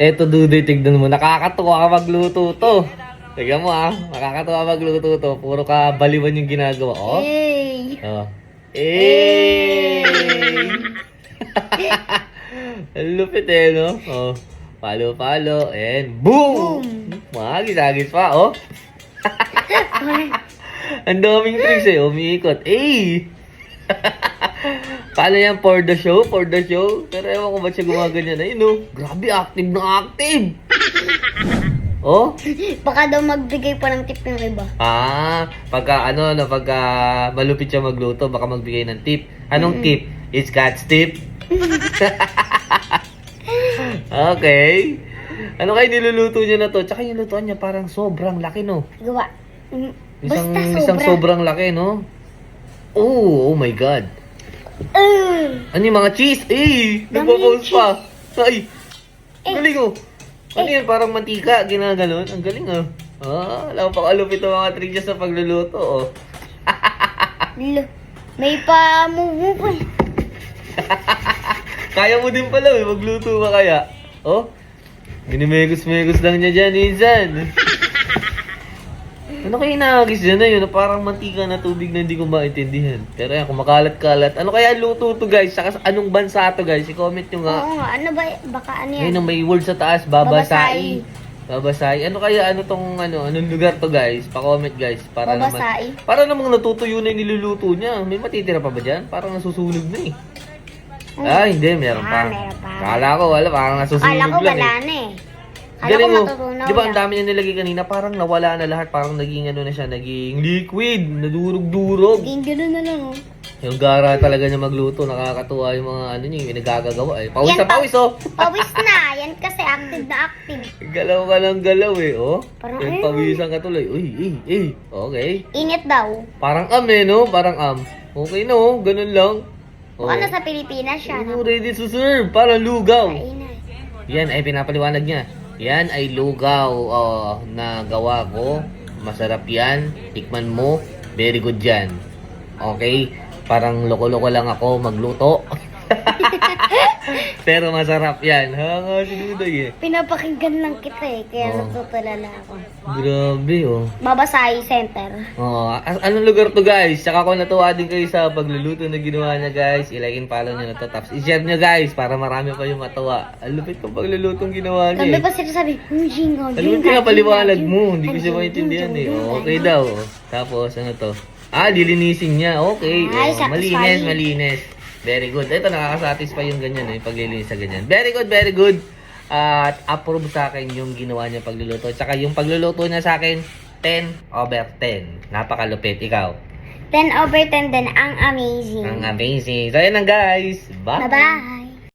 Eto, Dudoy, tignan mo. Nakakatuwa ka magluto to. Tignan mo ah. Nakakatuwa magluto to. Puro ka baliwan yung ginagawa. Oh. Hey! Oh. Eh! Ang lupit eh, no? Oh. Palo, palo. And boom! Mahagis-agis pa, oh. Ang daming tricks eh. Umiikot. Eh! Paano yan? For the show? For the show? Pero ewan ko ba't siya gumaganyan na yun, oh. Grabe, active na active! Oh? Baka daw magbigay pa ng tip yung iba. Ah, pagka ano, ano, pagka malupit siya magluto, baka magbigay ng tip. Anong tip? It's God's tip? okay. Ano kayo niluluto niya na to? Tsaka yung lutuan niya parang sobrang laki, no? Gawa. Mm, Isang, Basta sobra. isang sobrang laki, no? Oh, oh my God. Uh, Ano yung mga cheese? Eh, nagpo-pose pa. Ay, Eh. galing oh. Ano yan, parang mantika, ginaganon. Ang galing oh. Ah, alam pa kalupit ang mga tricks sa pagluluto oh. lo- may pa move pa. Kaya mo din pala eh, magluto ba kaya? Oh? Ginimegos-megos lang niya dyan, minsan. Ano kaya inaagis dyan na yun? Parang mantika na tubig na hindi ko maintindihan. Pero yan, kumakalat-kalat. Ano kaya luto to guys? Saka sa- anong bansa to guys? I-comment nyo nga. Oo ano ba, baka ano yan? Ayun ang may word sa taas, babasai. Babasai. Ano kaya ano tong ano, anong lugar to guys? Pa-comment guys para Babasai. naman. Para namang natutuyo na yung niluluto niya. May matitira pa ba diyan? Parang nasusunog na eh. Ah, hindi, meron pa. Ah, meron pa. Kala ko, wala, parang nasusunog Akala ko lang wala eh. na eh. Galing mo. Di ba ang dami niya nilagay kanina? Parang nawala na lahat. Parang naging ano na siya, naging liquid. Nadurog-durog. Naging gano'n na lang oh. Yung gara talaga niya magluto. Nakakatuwa yung mga ano niya, yung nagagagawa eh. Pawis Yan, na pawis oh. Pawis na. Yan kasi active na active. Galaw ka ng galaw eh, oh. Parang Yung ayun. pawisan ka tuloy. Uy, eh, eh. Okay. Init daw. Parang am eh, no? Parang am. Okay na, oh. Ganun lang. Oh. Baka nasa Pilipinas siya. Oh, No? ready to serve. Parang lugaw. Kain na. Yan ay pinapaliwanag niya. Yan ay lugaw oh, na gawa ko. Masarap yan. Tikman mo. Very good yan. Okay? Parang loko-loko lang ako magluto. Pero masarap yan. Ha nga si Dudoy eh. Pinapakinggan lang kita eh. Kaya Oo. natutulala ako. Grabe oh. Babasay Center. Oo. a- anong lugar to guys? Tsaka kung natuwa din kayo sa pagluluto na ginawa niya guys, i-like and follow niyo na to. Tapos i-share niyo guys para marami pa yung matuwa. Ang lupit ng paglulutong ginawa niya Sabi eh. pa sila sabi, hmm, jingo, Alam mo, pinapaliwanag mo. Hindi ko siya maintindihan eh. Oh, okay daw. oh. Tapos, ano to? Ah, dilinisin niya. Okay. Ay, Oh, malinis, satisfying. malinis. Very good. Ito, nakakasatisfy yung ganyan eh. Paglilinis sa ganyan. Very good, very good. At approve sa akin yung ginawa niya pagluluto. Tsaka yung pagluluto niya sa akin, 10 over 10. Napakalupit. Ikaw. 10 over 10 din, ang amazing. Ang amazing. So, yan lang guys. Bye. Bye-bye!